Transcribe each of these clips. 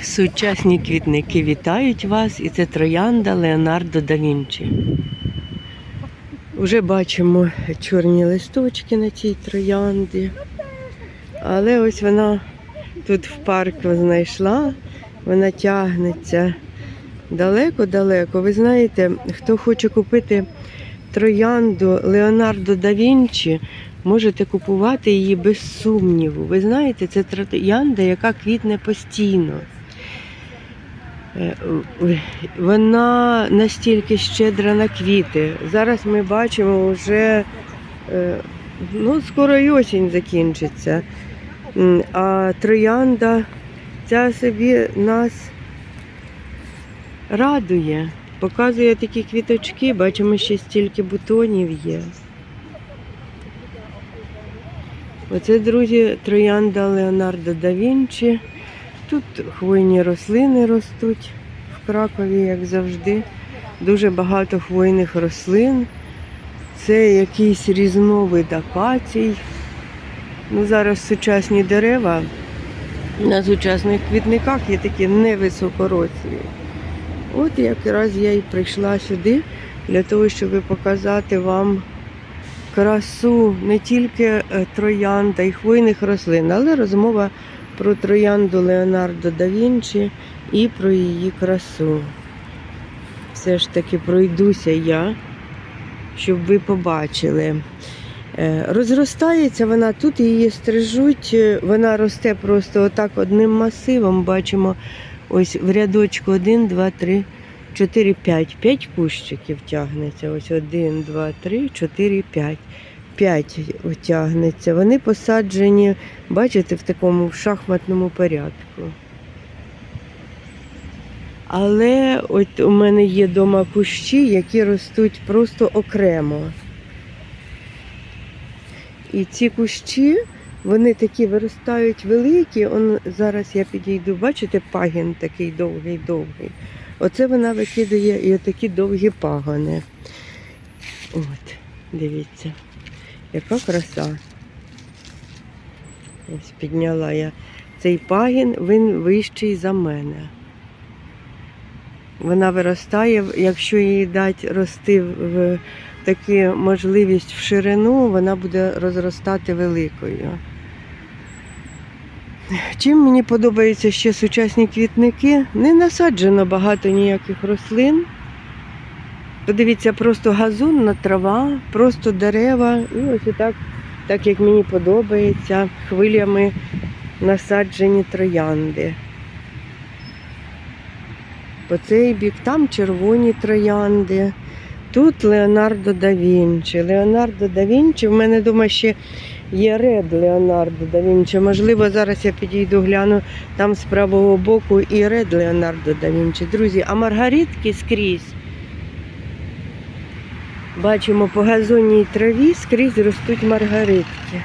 Сучасні квітники вітають вас, і це троянда Леонардо да Вінчі. Вже бачимо чорні листочки на цій троянді. Але ось вона тут в парку знайшла, вона тягнеться далеко-далеко. Ви знаєте, хто хоче купити троянду Леонардо да Вінчі, можете купувати її без сумніву. Ви знаєте, це троянда, яка квітне постійно. Е, Вона настільки щедра на квіти. Зараз ми бачимо вже е, ну, скоро і осінь закінчиться. А троянда ця собі нас радує. Показує такі квіточки, бачимо, ще стільки бутонів є. Оце, друзі, троянда Леонардо да Вінчі. Тут хвойні рослини ростуть в Кракові, як завжди. Дуже багато хвойних рослин. Це якийсь різновид акацій. Ну, зараз сучасні дерева на сучасних квітниках є такі невисокорослі. От якраз я і прийшла сюди для того, щоб показати вам красу не тільки е, троян та й хвойних рослин, але розмова про троянду Леонардо да Вінчі і про її красу. Все ж таки пройдуся я, щоб ви побачили. Е, Розростається вона, тут її стрижуть, е, вона росте просто отак одним масивом. Бачимо ось в рядочку 1, 2, 3, 4, 5. 5 кущиків тягнеться. Ось 1, 2, 3, 4, 5. 5 тягнеться. Вони посаджені, бачите, в такому шахматному порядку. Але от у мене є вдома кущі, які ростуть просто окремо. І ці кущі, вони такі виростають великі. Он, зараз я підійду, бачите, пагін такий довгий-довгий. Оце вона викидає і отакі довгі пагони. От, дивіться, яка краса. Ось підняла я цей пагін, він вищий за мене. Вона виростає, якщо їй дати рости в таку можливість в ширину, вона буде розростати великою. Чим мені подобаються ще сучасні квітники, не насаджено багато ніяких рослин. Подивіться, просто газонна трава, просто дерева. І ось і так, так як мені подобається, хвилями насаджені троянди. По цей бік там червоні троянди. Тут Леонардо да Вінчі. Леонардо да Вінчі. В мене вдома ще є ред Леонардо да Вінчі. Можливо, зараз я підійду, гляну там з правого боку і ред Леонардо да Вінчі. Друзі, а маргаритки скрізь. Бачимо по газонній траві скрізь ростуть маргаритки.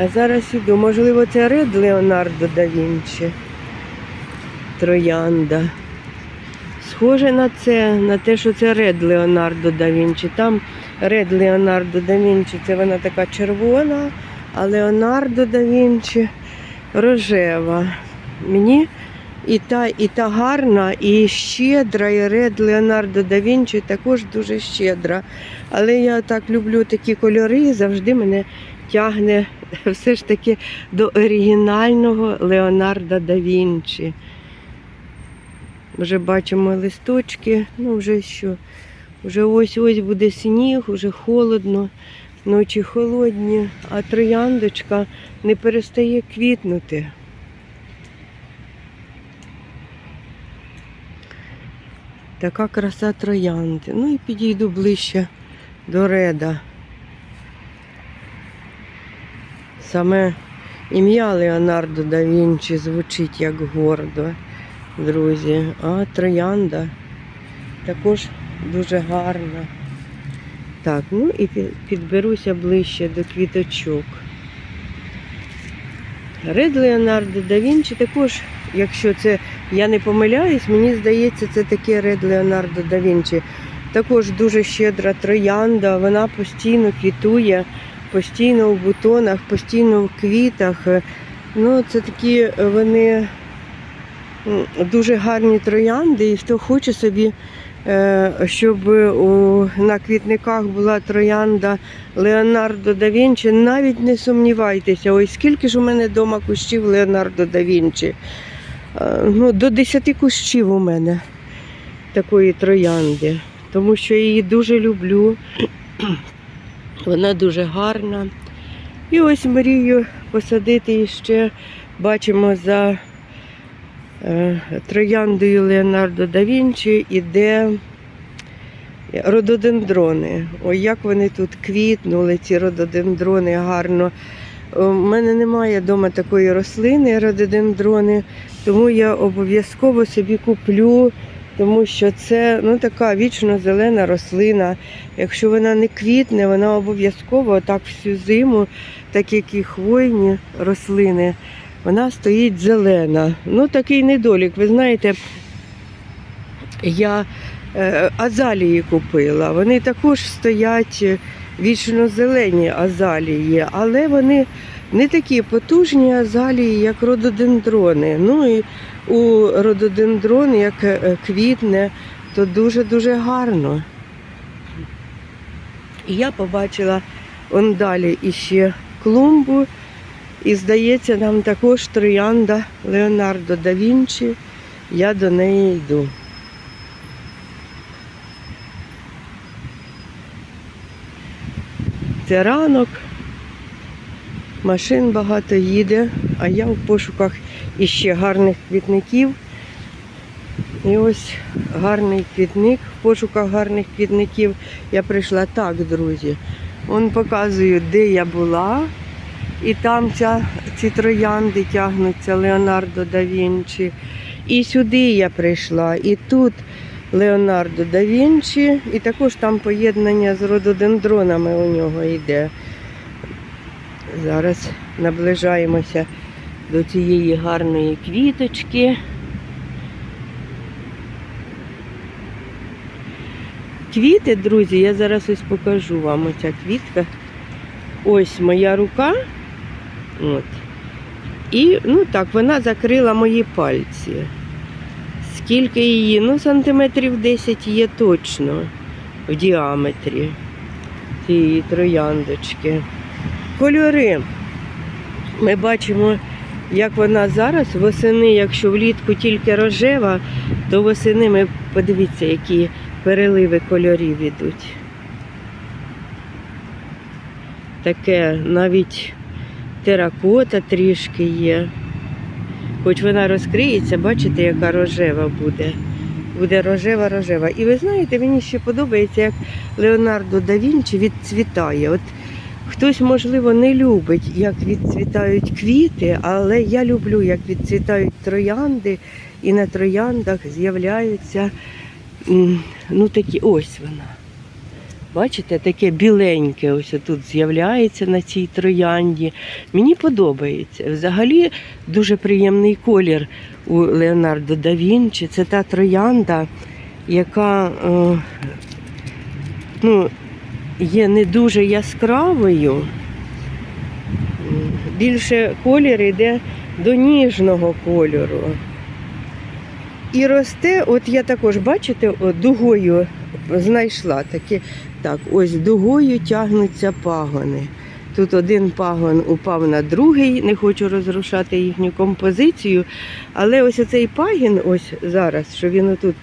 А зараз іду, можливо, це ред Леонардо да Вінчі. Троянда. Схоже на це, на те, що це Ред Леонардо да Вінчі. Там Ред Леонардо да Вінчі, це вона така червона, а Леонардо да Вінчі рожева. Мені і та, і та гарна, і щедра, і Ред Леонардо да Вінчі також дуже щедра. Але я так люблю такі кольори, і завжди мене тягне все ж таки до оригінального Леонардо да Вінчі. Вже бачимо листочки, ну вже що. Вже ось-ось буде сніг, вже холодно, ночі холодні, а трояндочка не перестає квітнути. Така краса троянди. Ну і підійду ближче до реда. Саме ім'я Леонардо да Вінчі звучить як гордо друзі. А троянда також дуже гарна. Так, ну і підберуся ближче до квіточок. Ред Леонардо да Вінчі також, якщо це я не помиляюсь, мені здається, це таке Ред Леонардо да Вінчі. Також дуже щедра троянда, вона постійно квітує, постійно в бутонах, постійно в квітах. Ну, це такі вони дуже гарні троянди, і хто хоче собі, е, щоб у, на квітниках була троянда Леонардо да Вінчі, навіть не сумнівайтеся, ось скільки ж у мене вдома кущів Леонардо да Вінчі. Е, Ну, до 10 кущів у мене такої троянди, тому що її дуже люблю. Вона дуже гарна. І ось мрію посадити ще, бачимо, за е, трояндою Леонардо да Вінчі іде рододендрони. Ой, як вони тут квітнули, ці рододендрони гарно. У мене немає вдома такої рослини, рододендрони, тому я обов'язково собі куплю, тому що це ну, така вічно зелена рослина. Якщо вона не квітне, вона обов'язково так всю зиму, так як і хвойні рослини, вона стоїть зелена. Ну, такий недолік. Ви знаєте, я е, азалії купила. Вони також стоять е, вічно зелені азалії, але вони не такі потужні азалії, як рододендрони. Ну і у рододендрон, як е, квітне, то дуже-дуже гарно. І я побачила он далі іще клумбу. І здається, там також троянда Леонардо да Вінчі. Я до неї йду. Це ранок, машин багато їде, а я в пошуках іще гарних квітників. І ось гарний квітник. В пошуках гарних квітників я прийшла так, друзі. Вон показую, де я була. І там ця, ці троянди тягнуться Леонардо да Вінчі. І сюди я прийшла. І тут Леонардо да Вінчі, і також там поєднання з рододендронами у нього йде. Зараз наближаємося до цієї гарної квіточки. Квіти, друзі, я зараз ось покажу вам оця квітка. Ось моя рука. От. І ну так, вона закрила мої пальці. Скільки її? Ну, сантиметрів 10 є точно в діаметрі цієї трояндочки. Кольори. Ми бачимо, як вона зараз восени, якщо влітку тільки рожева, то восени ми подивіться, які переливи кольорів ідуть. Таке навіть теракота трішки є. Хоч вона розкриється, бачите, яка рожева буде. Буде рожева-рожева. І ви знаєте, мені ще подобається, як Леонардо да Вінчі відцвітає. От хтось, можливо, не любить, як відцвітають квіти, але я люблю, як відцвітають троянди, і на трояндах з'являються ну такі ось вона. Бачите, таке біленьке ось тут з'являється на цій троянді. Мені подобається. Взагалі дуже приємний колір у Леонардо да Вінчі. Це та троянда, яка е, ну, є не дуже яскравою. Більше колір йде до ніжного кольору. І росте, от я також, бачите, дугою знайшла такі, так, ось дугою тягнуться пагони. Тут один пагон упав на другий, не хочу розрушати їхню композицію. Але ось оцей пагін, ось зараз, що він отут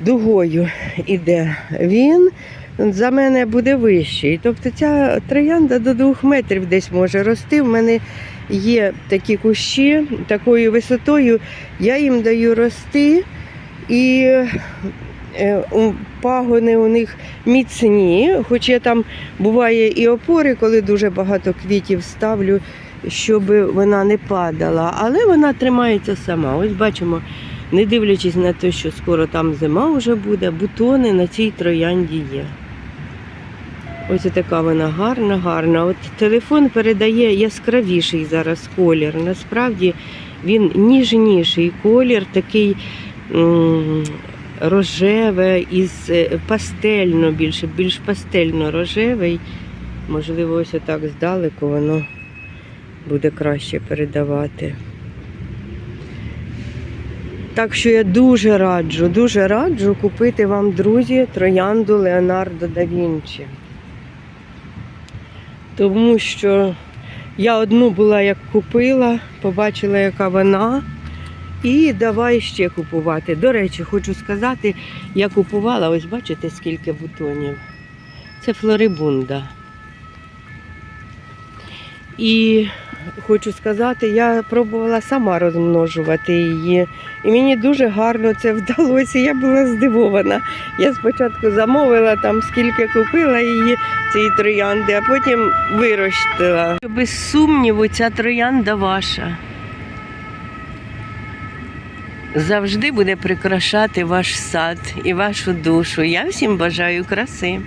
дугою іде, він за мене буде вищий. Тобто ця троянда до двох метрів десь може рости. В мене є такі кущі такою висотою, я їм даю рости і пагони у них міцні, хоча там буває і опори, коли дуже багато квітів ставлю, щоб вона не падала. Але вона тримається сама. Ось бачимо, не дивлячись на те, що скоро там зима вже буде, бутони на цій троянді є. Ось така вона гарна, гарна. От телефон передає яскравіший зараз колір. Насправді він ніжніший колір, такий м, рожевий, із е, пастельно більше, більш пастельно рожевий. Можливо, ось отак здалеку воно буде краще передавати. Так що я дуже раджу, дуже раджу купити вам, друзі, троянду Леонардо да Вінчі. Тому що я одну була як купила, побачила, яка вона. І давай ще купувати. До речі, хочу сказати, я купувала, ось бачите, скільки бутонів. Це флорибунда. І хочу сказати, я пробувала сама розмножувати її. І мені дуже гарно це вдалося. Я була здивована. Я спочатку замовила там, скільки купила її цієї троянди, а потім вирощила. Без сумніву, ця троянда ваша. Завжди буде прикрашати ваш сад і вашу душу. Я всім бажаю краси.